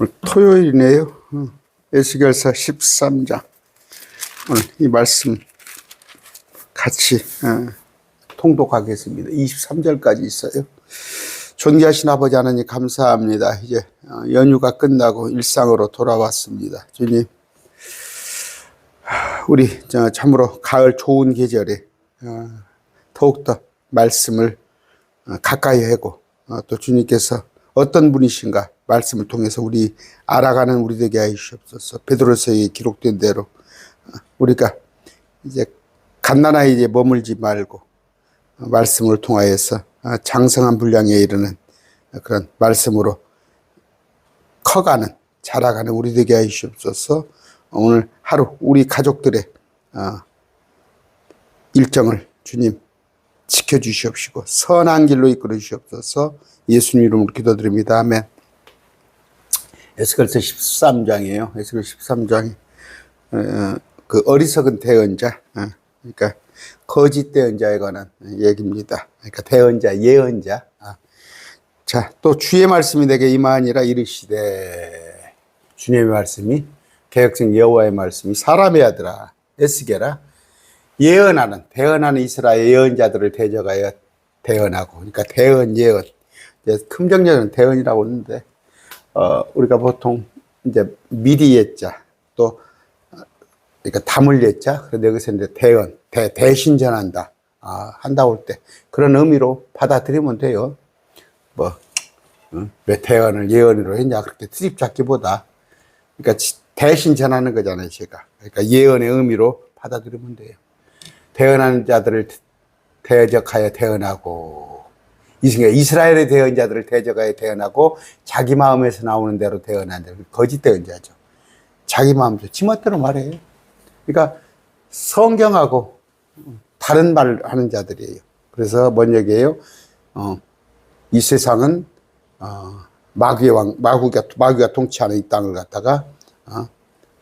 오늘 토요일이네요. 어, 에스겔서 13장. 오늘 이 말씀 같이 어, 통독하겠습니다. 23절까지 있어요. 존귀하신 아버지 하나님 감사합니다. 이제 어, 연휴가 끝나고 일상으로 돌아왔습니다. 주님, 우리 저 참으로 가을 좋은 계절에 어, 더욱더 말씀을 어, 가까이 하고 어, 또 주님께서 어떤 분이신가 말씀을 통해서 우리 알아가는 우리 되게 하시옵소서. 베드로서에 기록된 대로 어, 우리가 이제 갓난아이 이제 머물지 말고 어, 말씀을 통하여서 어, 장성한 분량에 이르는 그런 말씀으로 커가는 자라가는 우리 되게 하시옵소서. 오늘 하루 우리 가족들의 어, 일정을 주님 지켜 주시옵시고 선한 길로 이끌어 주시옵소서 예수님 이름으로 기도드립니다. 아멘. 에스겔서 13장이에요. 에스겔 13장이 어, 그 어리석은 대언자, 어, 그러니까 거짓 대언자에 관한 얘기입니다. 그러니까 대언자, 예언자. 아. 자, 또 주의 말씀이 내게 임하니라 이르시되 주님의 말씀이 개혁생 여호와의 말씀이 사람의 아들아 에스겔아 예언하는 대언하는 이스라엘 예언자들을 대적하여 대언하고 그러니까 대언 예언 이제 금정절은 대언이라고 하는데 어 우리가 보통 이제 미리 예자 또 어, 그러니까 담을 예자 그런데 여기서 이제 대언 대 대신 전한다. 아 한다고 할때 그런 의미로 받아들이면 돼요. 뭐 응? 왜 대언을 예언으로 했냐 그렇게 트집 잡기보다. 그러니까 지- 대신 전하는 거잖아요 제가. 그러니까 예언의 의미로 받아들이면 돼요. 대언하는 자들을 대적하여 대언하고 이승에 이스라엘의 대언 자들을 대적하여 대언하고 자기 마음에서 나오는 대로 대언하는 자 거짓 대언 자죠. 자기 마음대로 지멋대로 말해요. 그러니까 성경하고 다른 말을 하는 자들이에요. 그래서 뭔 얘기예요? 어, 이 세상은 어, 마귀의 왕 마귀가 마귀가 통치하는 이 땅을 갖다가 어,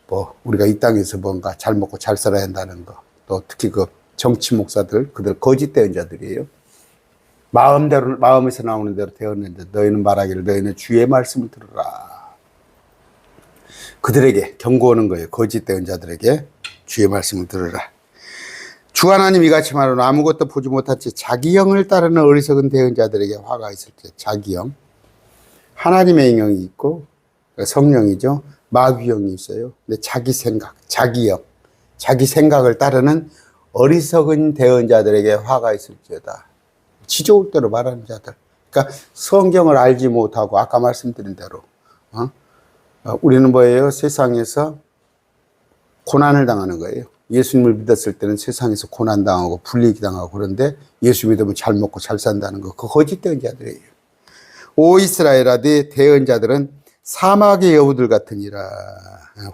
뭐 우리가 이 땅에서 뭔가 잘 먹고 잘 살아야 한다는 거. 또 특히 그 정치 목사들 그들 거짓 대언자들이에요. 마음대로 마음에서 나오는 대로 되었는데 너희는 말하기를 너희는 주의 말씀을 들으라. 그들에게 경고하는 거예요. 거짓 대언자들에게 주의 말씀을 들으라. 주 하나님 이같이 말하는 아무것도 보지 못한 채 자기 영을 따르는 어리석은 대언자들에게 화가 있을 때 자기 영 하나님의 영이 있고 성령이죠. 마귀 영이 있어요. 근데 자기 생각, 자기 영, 자기 생각을 따르는 어리석은 대언자들에게 화가 있을지어다. 지저울 대로 말하는 자들. 그러니까 성경을 알지 못하고 아까 말씀드린 대로 어? 어, 우리는 뭐예요? 세상에서 고난을 당하는 거예요. 예수님을 믿었을 때는 세상에서 고난 당하고 불리기 당하고 그런데 예수 믿으면 잘 먹고 잘 산다는 거. 그 거짓 대언자들이에요. 오 이스라엘아 네 대언자들은 사막의 여우들 같으니라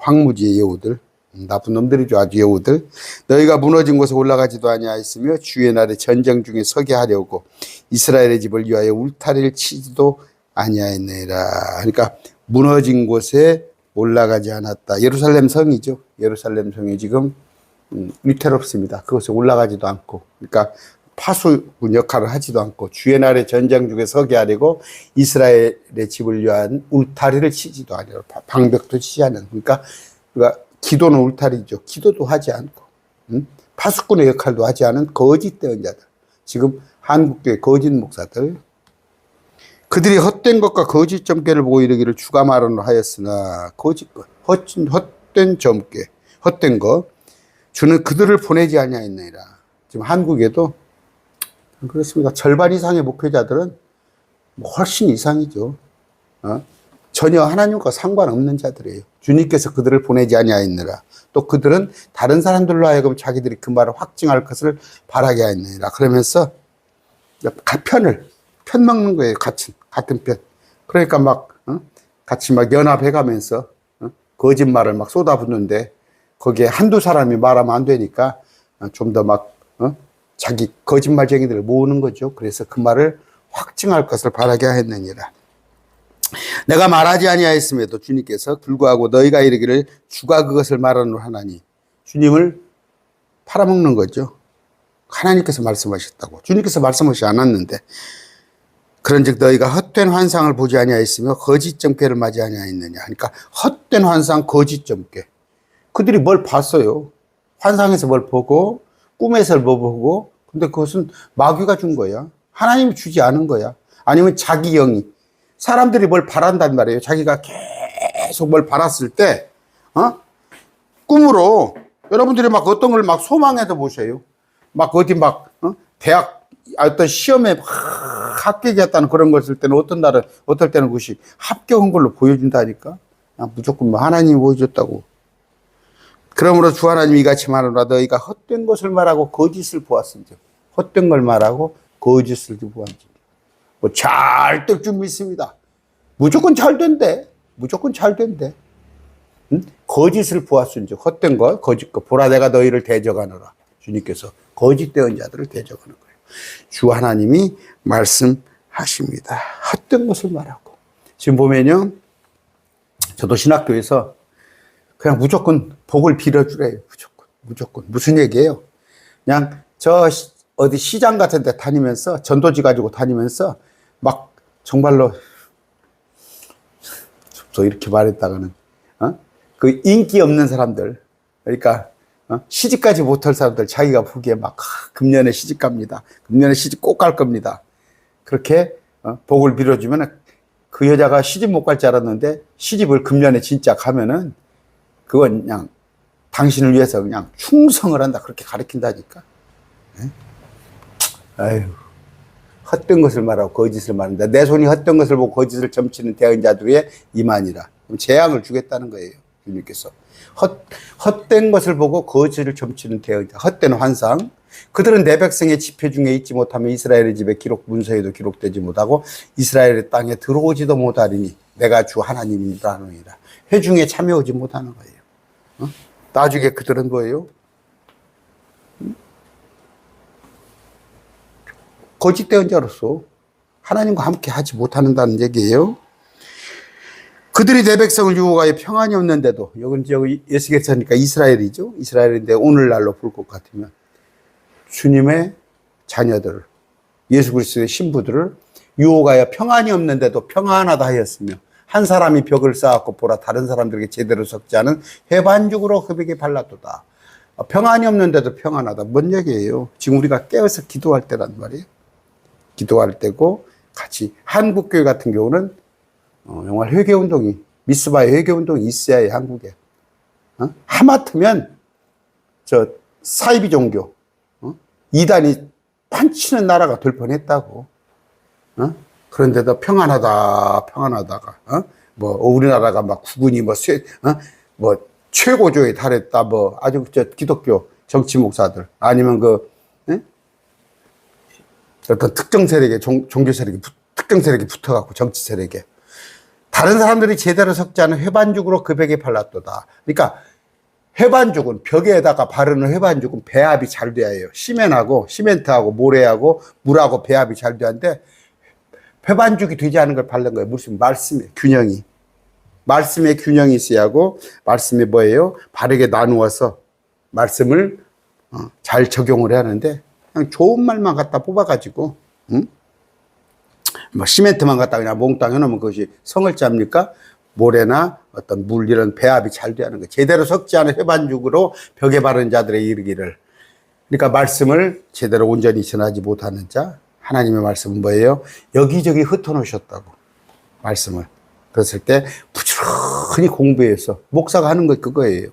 황무지의 여우들 음, 나쁜 놈들이죠 아주 여우들. 너희가 무너진 곳에 올라가지도 아니하였으며 주의 날에 전쟁 중에 서게 하려고 이스라엘의 집을 위하여 울타리를 치지도 아니하였느니라. 그러니까 무너진 곳에 올라가지 않았다. 예루살렘 성이죠. 예루살렘 성이 지금 음, 위태롭습니다. 그것에 올라가지도 않고 그러니까 파수꾼 역할을 하지도 않고 주의 날에 전쟁 중에 서게 하려고 이스라엘의 집을 위한 울타리를 치지도 아니고 방벽도 치지 않은 그러니까 우리가 기도는 울타리죠. 기도도 하지 않고 음? 파수꾼의 역할도 하지 않은 거짓 대언자들. 지금 한국교회 거짓 목사들 그들이 헛된 것과 거짓 점괘를 보고 이르기를 주가 말하노 하였으나 거짓 것, 헛, 헛된 점괘, 헛된 것 주는 그들을 보내지 아니하였느니라. 지금 한국에도 그렇습니다. 절반 이상의 목회자들은 뭐 훨씬 이상이죠. 어? 전혀 하나님과 상관없는 자들이에요. 주님께서 그들을 보내지 아니하였느라. 또 그들은 다른 사람들로 하여금 자기들이 그 말을 확증할 것을 바라게 하였느니라. 그러면서 가편을 편 먹는 거예요. 같은 같은 편. 그러니까 막 어? 같이 막 연합해가면서 어? 거짓말을 막 쏟아붓는데 거기에 한두 사람이 말하면 안 되니까 좀 더막 어? 자기 거짓말쟁이들을 모으는 거죠. 그래서 그 말을 확증할 것을 바라게 하였느니라. 내가 말하지 아니하였음에도 주님께서 불구하고 너희가 이르기를 주가 그것을 말하노 하나니 주님을 팔아먹는 거죠. 하나님께서 말씀하셨다고. 주님께서 말씀하시지 않았는데 그런즉 너희가 헛된 환상을 보지 아니하였으며 거짓 점괘를 맞이 아니하였느냐. 그러니까 헛된 환상 거짓 점괘 그들이 뭘 봤어요? 환상에서 뭘 보고 꿈에서 뭘 보고. 근데 그것은 마귀가 준 거야. 하나님이 주지 않은 거야. 아니면 자기 영이 사람들이 뭘 바란단 말이에요. 자기가 계속 뭘 바랐을 때 어? 꿈으로 여러분들이 막 어떤 걸 막 소망해서 보셔요. 막 어디 막 어? 대학 어떤 시험에 막 합격했다는 그런 것일 때는 어떤 날은 어떨 때는 그것이 합격한 걸로 보여준다니까. 그냥 무조건 뭐 하나님이 보여줬다고. 그러므로 주 하나님이 이같이 말하노라 너희가 헛된 것을 말하고 거짓을 보았은지 헛된 걸 말하고 거짓을 보았는지 뭐 잘될 줄 믿습니다 무조건 잘 된대 무조건 잘 된대 응? 거짓을 보았은지 헛된 것 거짓 것 보라 내가 너희를 대적하노라 주님께서 거짓된 자들을 대적하는 거예요 주 하나님이 말씀하십니다. 헛된 것을 말하고. 지금 보면요. 저도 신학교에서 그냥 무조건 복을 빌어주래요. 무조건. 무조건. 무슨 얘기예요? 그냥 저 시- 어디 시장 같은 데 다니면서 전도지 가지고 다니면서 막 정말로 또 이렇게 말했다가는 어? 그 인기 없는 사람들 그러니까 어? 시집까지 못할 사람들 자기가 보기에 막 아, 금년에 시집 갑니다. 금년에 시집 꼭 갈 겁니다. 그렇게 어? 복을 빌어주면 그 여자가 시집 못 갈 줄 알았는데 시집을 금년에 진짜 가면은 그건 그냥 당신을 위해서 그냥 충성을 한다 그렇게 가르친다니까. 예? 아유 헛된 것을 말하고 거짓을 말한다. 내 손이 헛된 것을 보고 거짓을 점치는 대언 자들의 이만이라. 그럼 재앙을 주겠다는 거예요. 주님께서. 헛, 헛된 것을 보고 거짓을 점치는 대언 자. 헛된 환상. 그들은 내 백성의 지표 중에 있지 못하면 이스라엘의 집에 기록 문서에도 기록되지 못하고 이스라엘의 땅에 들어오지도 못하리니 내가 주 하나님이라 하노니라. 회중에 참여하지 못하는 거예요. 어? 나중에 그들은 뭐예요? 거짓된 자로서 하나님과 함께 하지 못하는다는 얘기예요. 그들이 내 백성을 유혹하여 평안이 없는데도 여기 여기 예수께서니까 이스라엘이죠. 이스라엘인데 오늘날로 볼 것 같으면 주님의 자녀들 예수 그리스도의 신부들을 유혹하여 평안이 없는데도 평안하다 하였으며 한 사람이 벽을 쌓았고 보라 다른 사람들에게 제대로 섞지 않은 해반죽으로 흡에게 발랐도다. 평안이 없는데도 평안하다. 뭔 얘기예요? 지금 우리가 깨어서 기도할 때란 말이에요. 기도할 때고 같이 한국교회 같은 경우는 어, 정말 회개 운동이 미스바의 회개 운동이 있어야 해 한국에 어? 하마터면 저 사이비 종교 어? 이단이 판치는 나라가 될 뻔했다고 어? 그런데도 평안하다 평안하다가 어? 뭐 우리나라가 막 국군이 뭐, 쇠, 어? 뭐 최고조에 달했다 뭐 아주 저 기독교 정치 목사들 아니면 그 예? 어떤 특정 세력에 종, 종교 세력이 붙- 특정 세력이 붙어갖고 정치 세력에 다른 사람들이 제대로 섞지 않은 회반죽으로 그 벽에 발랐도다. 그러니까 회반죽은 벽에다가 바르는 회반죽은 배합이 잘 돼야 해요. 시멘하고 시멘트하고 모래하고 물하고 배합이 잘 돼야 하는데 회반죽이 되지 않은 걸 바른 거예요. 무슨 말씀의 균형이. 말씀의 균형이 있어야 하고 말씀이 뭐예요? 바르게 나누어서 말씀을 어, 잘 적용을 해야 하는데 그냥 좋은 말만 갖다 뽑아가지고 응? 뭐 시멘트만 갖다 그냥 몽땅 해놓으면 그것이 성을 잡니까? 모래나 어떤 물 이런 배합이 잘 하는 거 제대로 섞지 않은 회반죽으로 벽에 바른 자들의 이르기를 그러니까 말씀을 제대로 온전히 전하지 못하는 자 하나님의 말씀은 뭐예요? 여기저기 흩어놓으셨다고 말씀을 그랬을 때 부지런히 공부해서 목사가 하는 것 그거예요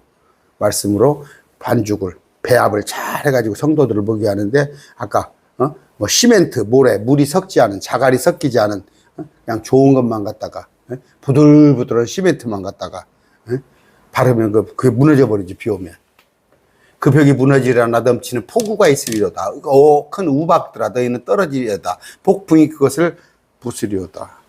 말씀으로 반죽을 배합을 잘 해가지고 성도들을 먹게 하는데 아까 어? 뭐 시멘트, 모래, 물이 섞지 않은 자갈이 섞이지 않은 어? 그냥 좋은 것만 갖다가 어? 부들부들한 시멘트만 갖다가 어? 바르면 그 그게 무너져 버리지 비 오면 그 벽이 무너지려 나넘치는 폭우가 있으리로다 어, 큰 우박들아 너희는 떨어지리로다 폭풍이 그것을 부수리로다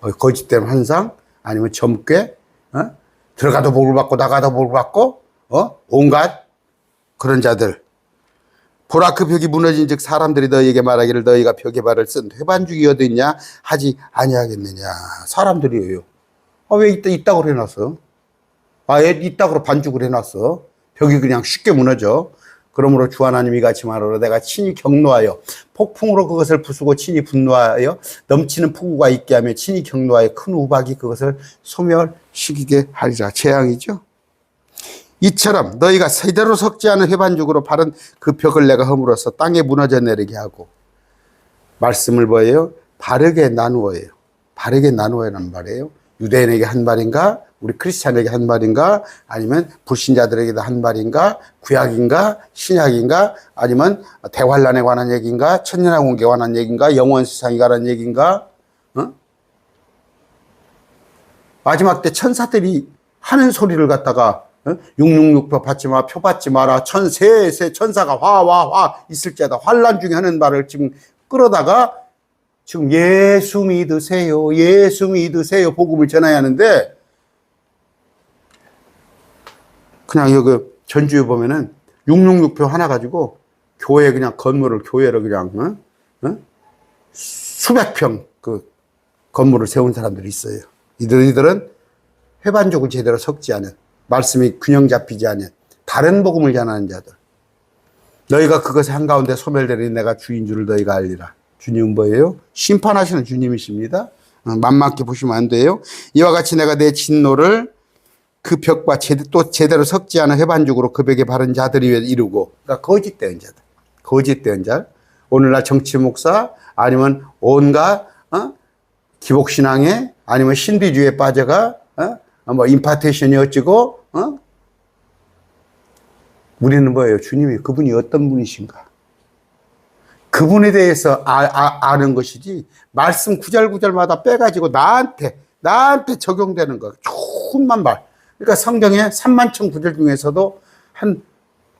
어, 거짓된 환상 아니면 점괘 어? 들어가도 복을 받고 나가도 복을 받고 어? 온갖 그런 자들. 보라 그 벽이 무너진 즉 사람들이 너희에게 말하기를 너희가 벽에 발을 쓴 회반죽이 어디 있냐? 하지 아니하겠느냐? 사람들이에요. 아, 왜 이따, 이따구로 해놨어? 아왜 이따구로 반죽을 해놨어? 벽이 그냥 쉽게 무너져? 그러므로 주 하나님이 같이 말하러 내가 친히 경노하여 폭풍으로 그것을 부수고 친히 분노하여 넘치는 폭우가 있게 하며 친히 경노하여 큰 우박이 그것을 소멸시키게 하리라. 재앙이죠. 이처럼 너희가 세대로 섞지 않은 회반죽으로 바른 그 벽을 내가 허물어서 땅에 무너져 내리게 하고 말씀을 뭐예요? 바르게 나누어요. 바르게 나누어라는 말이에요. 유대인에게 한 말인가? 우리 크리스찬에게 한 말인가? 아니면 불신자들에게도 한 말인가? 구약인가? 신약인가? 아니면 대환란에 관한 얘기인가? 천년왕국에 관한 얘기인가? 영원 세상에 관한 얘기인가? 어? 마지막 때 천사들이 하는 소리를 갖다가 어? 666표 받지 마, 표 받지 마라. 천세세 천사가 화, 화, 화 있을지어다. 환란 중에 하는 말을 지금 끌어다가 지금 예수 믿으세요. 예수 믿으세요. 복음을 전해야 하는데 그냥 여기 전주에 보면은 666표 하나 가지고 교회 그냥 건물을 교회를 그냥 어? 어? 수백 평 그 건물을 세운 사람들이 있어요. 이들 이들은 회반족을 제대로 섞지 않은 말씀이 균형 잡히지 않은 다른 복음을 전하는 자들. 너희가 그것의 한가운데 소멸되리 내가 주인 줄을 너희가 알리라. 주님은 뭐예요? 심판하시는 주님이십니다. 어, 만만하게 보시면 안 돼요. 이와 같이 내가 내 진노를 그 벽과 제대, 또 제대로 섞지 않은 회반죽으로 그 벽에 바른 자들이 이루고, 그러니까 거짓된 자들, 거짓된 자. 오늘날 정치 목사 아니면 온갖 어? 기복신앙에 아니면 신비주의에 빠져가 어? 뭐 임파테이션이 어찌고 어? 우리는 뭐예요? 주님이 그분이 어떤 분이신가? 그분에 대해서 아, 는 것이지 말씀 구절구절마다 빼가지고 나한테 나한테 적용되는 거 좋은만 말. 그러니까 성경에 3만 천 구절 중에서도 한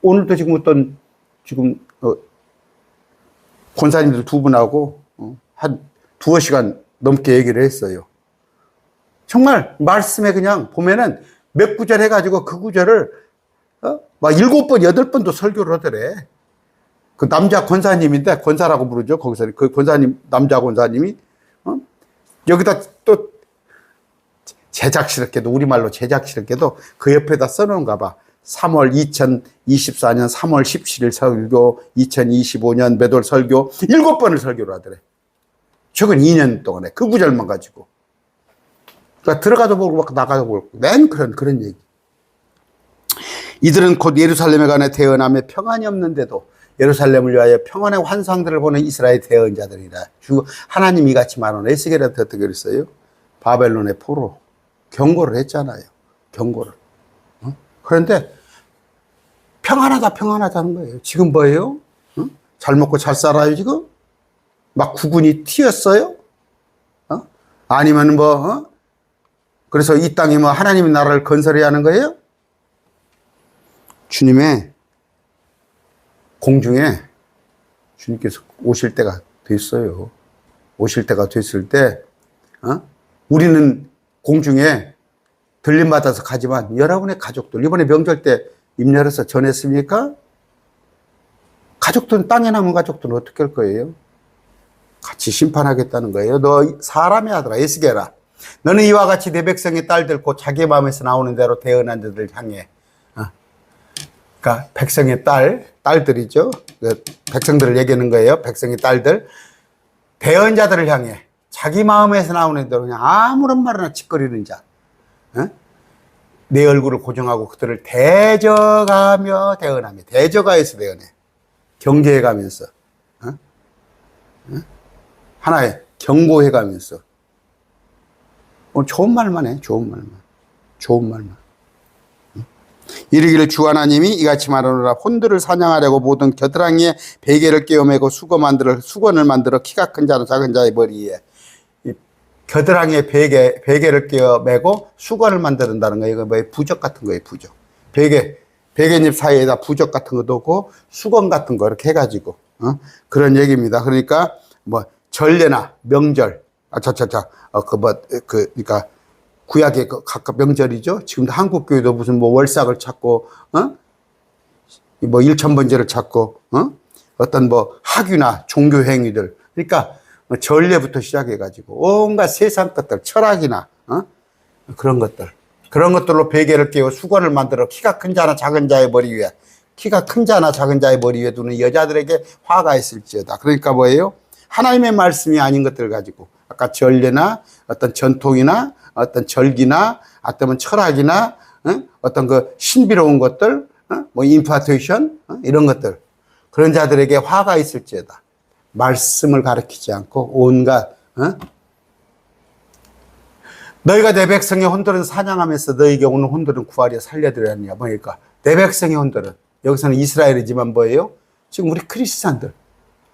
오늘도 지금 어떤 지금 어, 권사님들 두 분하고 어, 한 두어 시간 넘게 얘기를 했어요. 정말 말씀에 그냥 보면은 몇 구절 해가지고 그 구절을 어? 막 일곱 번, 여덟 번도 설교를 하더래. 그 남자 권사님인데 권사라고 부르죠. 거기서 그 권사님 남자 권사님이 어? 여기다 또 제작스럽게도 우리말로 제작스럽게도 그 옆에다 써놓은가 봐. 3월 2024년 3월 17일 설교, 2025년 몇월 설교, 일곱 번을 설교를 하더래. 최근 2년 동안에 그 구절만 가지고. 그러니까 들어가도 모르고 막 나가도 모르고. 맨 그런, 그런 얘기. 이들은 곧 예루살렘에 관해 태어나며 평안이 없는데도 예루살렘을 위하여 평안의 환상들을 보는 이스라엘 대언자들이라. 주 하나님 이 같이 말하는 에스겔한테 어떻게 그랬어요? 바벨론의 포로 경고를 했잖아요. 경고를. 어? 그런데 평안하다 평안하다는 거예요. 지금 뭐예요? 어? 잘 먹고 잘 살아요 지금? 막 구군이 튀었어요? 어? 아니면 뭐 어? 그래서 이 땅에 뭐 하나님의 나라를 건설해야 하는 거예요? 주님의 공중에 주님께서 오실 때가 됐어요. 오실 때가 됐을 때, 어? 우리는 공중에 들림 받아서 가지만 여러분의 가족들 이번에 명절 때 임렬해서 전했습니까? 가족들은 땅에 남은 가족들은 어떻게 할 거예요? 같이 심판하겠다는 거예요. 너 사람의 아들아 에스게라. 너는 이와 같이 내 백성의 딸들 곧 자기 마음에서 나오는 대로 대언한 자들 향해 그러니까 백성의 딸, 딸들이죠. 그 백성들을 얘기하는 거예요. 백성의 딸들. 대언자들을 향해 자기 마음에서 나오는 대로 그냥 아무런 말이나 짓거리는 자. 어? 내 얼굴을 고정하고 그들을 대적하며 대언하며 대적하여서 대언해. 경계해 가면서. 어? 어? 하나의 경고해 가면서. 어, 좋은 말만 해. 좋은 말만. 좋은 말만. 이르기를 주 하나님이 이같이 말하노라 혼들을 사냥하려고 모든 겨드랑이에 베개를 끼워매고 수거 만들어 수건을 만들어 키가 큰 자는 작은 자의 머리에 이 겨드랑이에 베개 베개를 끼워매고 수건을 만든다는 거예요. 이거 뭐 부적 같은 거예요. 부적 베개 베개잎 사이에다 부적 같은 것도 없고 수건 같은 거 이렇게 해가지고 어? 그런 얘기입니다. 그러니까 뭐 전례나 명절 아차차차 어, 그 뭐 그 그러니까 구약의 그 각각 명절이죠. 지금도 한국 교회도 무슨 뭐 월삭을 찾고, 어? 뭐 일천번제를 찾고, 어? 어떤 뭐 학유나 종교 행위들. 그러니까 뭐 전례부터 시작해가지고 온갖 세상 것들, 철학이나, 어? 그런 것들. 그런 것들로 베개를 깨워 수건을 만들어 키가 큰 자나 작은 자의 머리 위에 키가 큰 자나 작은 자의 머리 위에 두는 여자들에게 화가 있을지어다. 그러니까 뭐예요? 하나님의 말씀이 아닌 것들을 가지고 아까 전례나 어떤 전통이나 어떤 절기나 어떤 철학이나 어? 어떤 그 신비로운 것들, 어? 뭐 임파테이션 어? 이런 것들 그런 자들에게 화가 있을지어다. 말씀을 가르치지 않고 온갖 어? 너희가 내 백성의 혼들은 사냥하면서 너희에게 오는 혼들은 구하려 살려드렸느냐 뭐니까 내 백성의 혼들은 여기서는 이스라엘이지만 뭐예요? 지금 우리 크리스찬들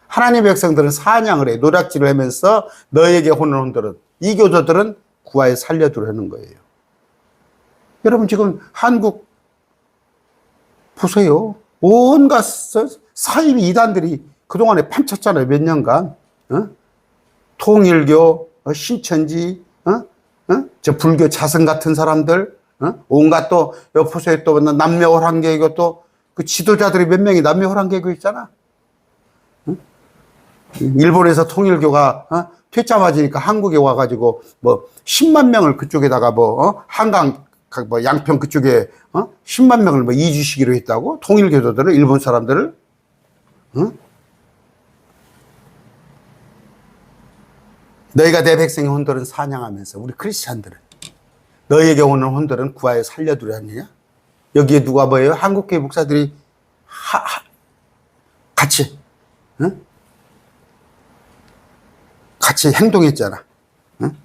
하나님의 백성들은 사냥을 해 노략질을 하면서 너희에게 오는 혼들은 이 교도들은 구하여 살려두려는 거예요. 여러분 지금 한국 보세요. 온갖 서- 사이비 이단들이 그동안에 판쳤잖아요. 몇 년간. 어? 통일교, 어, 신천지, 어? 어? 저 불교 자성 같은 사람들, 어? 온갖 또, 옆에서 또 남녀 호랑개교 또, 그 지도자들이 몇 명이 남녀 호랑개교 있잖아. 어? 일본에서 통일교가, 어? 퇴짜 맞으니까 한국에 와가지고, 뭐, 10만 명을 그쪽에다가 뭐, 어? 한강, 각 뭐, 양평 그쪽에, 어? 10만 명을 뭐 이주시키로 했다고? 통일교도들을, 일본 사람들을? 어? 너희가 내 백성의 혼들은 사냥하면서 우리 크리스찬들은 너희에게 오는 혼들은 구하여 살려두려 하느냐? 여기에 누가 뭐예요? 한국교회 목사들이 하, 하- 같이 응? 같이 행동했잖아. 응?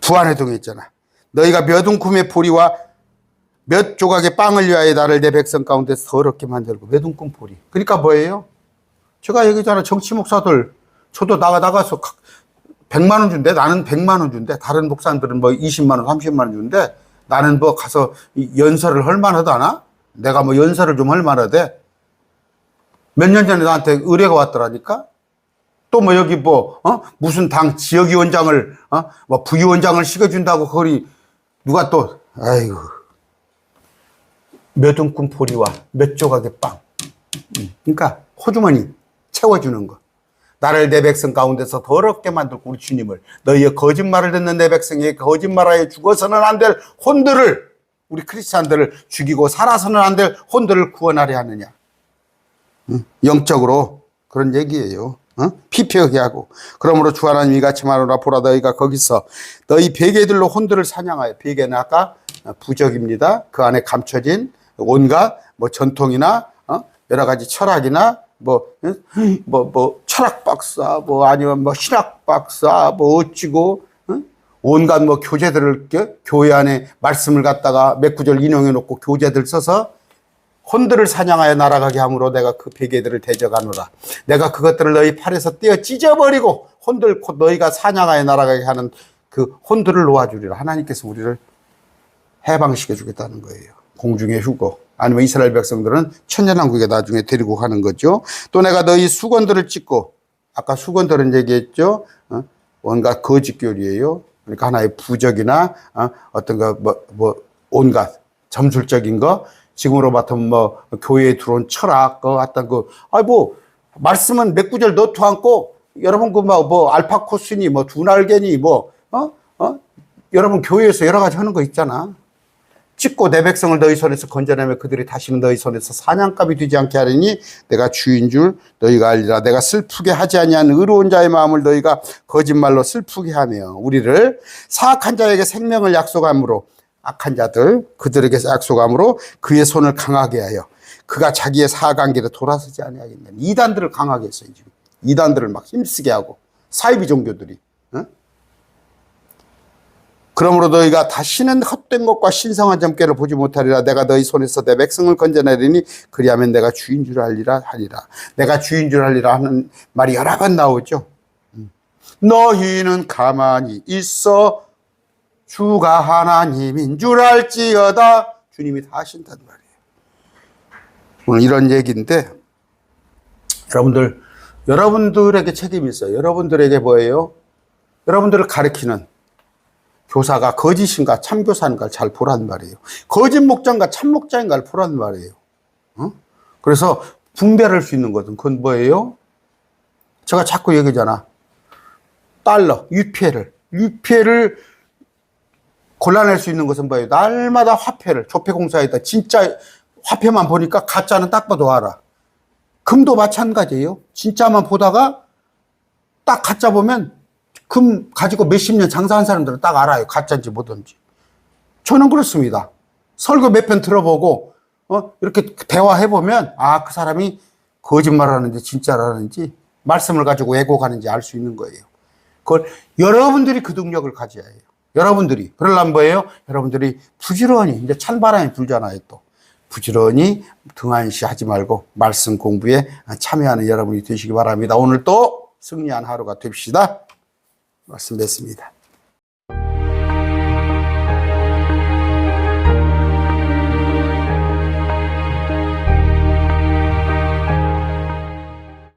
부안해동했잖아. 너희가 몇 움큼의 보리와 몇 조각의 빵을 위하여 나를 내 백성 가운데 더럽게 만들고 몇 움큼 보리. 그러니까 뭐예요? 제가 얘기했잖아. 정치 목사들 저도 나가 나가서 각- 100만 원 준대. 나는 100만 원 준대. 다른 목사들은 뭐 20만 원, 30만 원 준대. 나는 뭐 가서 이 연설을 할 만하다나? 내가 뭐 연설을 좀 할 만하대. 몇 년 전에 나한테 의뢰가 왔더라니까? 또 뭐 여기 뭐, 어? 무슨 당 지역위원장을, 어? 뭐 부위원장을 시켜준다고 거리 누가 또, 아이고. 몇 움큼 포리와 몇 조각의 빵. 음, 그러니까 호주머니 채워주는 거. 나를 내 백성 가운데서 더럽게 만들고 우리 주님을 너희의 거짓말을 듣는 내 백성에게 거짓말하여 죽어서는 안 될 혼들을 우리 크리스찬들을 죽이고 살아서는 안 될 혼들을 구원하려 하느냐. 응? 영적으로 그런 얘기예요. 어? 피폐하게 하고 그러므로 주 하나님 이같이 말하노라 보라 너희가 거기서 너희 베개들로 혼들을 사냥하여 베개는 아까 부적입니다. 그 안에 감춰진 온갖 뭐 전통이나 어? 여러 가지 철학이나 뭐, 응? 뭐, 뭐, 철학 박사, 뭐, 아니면 뭐, 신학 박사, 뭐, 어찌고, 응? 온갖 뭐, 교재들을, 교- 교회 안에 말씀을 갖다가 몇 구절 인용해 놓고 교재들 써서 혼들을 사냥하여 날아가게 함으로 내가 그 베개들을 대적하노라. 내가 그것들을 너희 팔에서 떼어 찢어버리고 혼들 곧 너희가 사냥하여 날아가게 하는 그 혼들을 놓아주리라. 하나님께서 우리를 해방시켜 주겠다는 거예요. 공중의 휴거. 아니면 이스라엘 백성들은 천년왕국에 나중에 데리고 가는 거죠. 또 내가 너희 수건들을 찍고 아까 수건들은 얘기했죠. 어? 온갖 거짓교리예요. 그러니까 하나의 부적이나 어? 어떤 거 뭐 뭐 온갖 점술적인 거 지금으로 봤으면 뭐 교회에 들어온 철학 그 어떤 그아뭐 말씀은 몇 구절 넣고 않고 여러분 그뭐 알파 코스니 뭐 두날개니 뭐 어? 어? 여러분 교회에서 여러 가지 하는 거 있잖아. 찍고 내 백성을 너희 손에서 건져내며 그들이 다시는 너희 손에서 사냥감이 되지 않게 하리니 내가 주인 줄 너희가 알리라 내가 슬프게 하지 아니한 의로운 자의 마음을 너희가 거짓말로 슬프게 하며 우리를 사악한 자에게 생명을 약속함으로 악한 자들 그들에게 약속함으로 그의 손을 강하게 하여 그가 자기의 길에 돌아서지 아니하겠느냐. 이단들을 강하게 했어요 지금. 이단들을 막 힘쓰게 하고 사이비 종교들이 어? 그러므로 너희가 다시는 헛된 것과 신성한 점괘를 보지 못하리라. 내가 너희 손에서 내 백성을 건져내리니 그리하면 내가 주인 줄 알리라 하리라. 내가 주인 줄 알리라 하는 말이 여러 번 나오죠. 음. 너희는 가만히 있어 주가 하나님인 줄 알지어다 주님이 다 하신단 말이에요 오늘 이런 얘기인데 여러분들 여러분들에게 책임이 있어요 여러분들에게 뭐예요 여러분들을 가리키는 교사가 거짓인가 참교사인가를 잘 보란 말이에요. 거짓 목장과 참 목장인가를 보란 말이에요. 어? 그래서 분별할 수 있는 것은 그건 뭐예요? 제가 자꾸 얘기잖아. 달러, 유폐를, 유폐를 골라낼 수 있는 것은 뭐예요? 날마다 화폐를, 조폐공사에다 진짜 화폐만 보니까 가짜는 딱 봐도 알아. 금도 마찬가지예요. 진짜만 보다가 딱 가짜 보면 금 가지고 몇십 년 장사한 사람들은 딱 알아요. 가짜인지 뭐든지. 저는 그렇습니다. 설교 몇 편 들어보고 어, 이렇게 대화해 보면 아 그 사람이 거짓말하는지 진짜라는지 말씀을 가지고 왜곡하는지 알 수 있는 거예요. 그걸 여러분들이 그 능력을 가져야 해요. 여러분들이 그러려면 뭐예요? 여러분들이 부지런히 이제 찬바람이 불잖아요 또 부지런히 등한시 하지 말고 말씀 공부에 참여하는 여러분이 되시기 바랍니다. 오늘 또 승리한 하루가 됩시다. 말씀 맺습니다.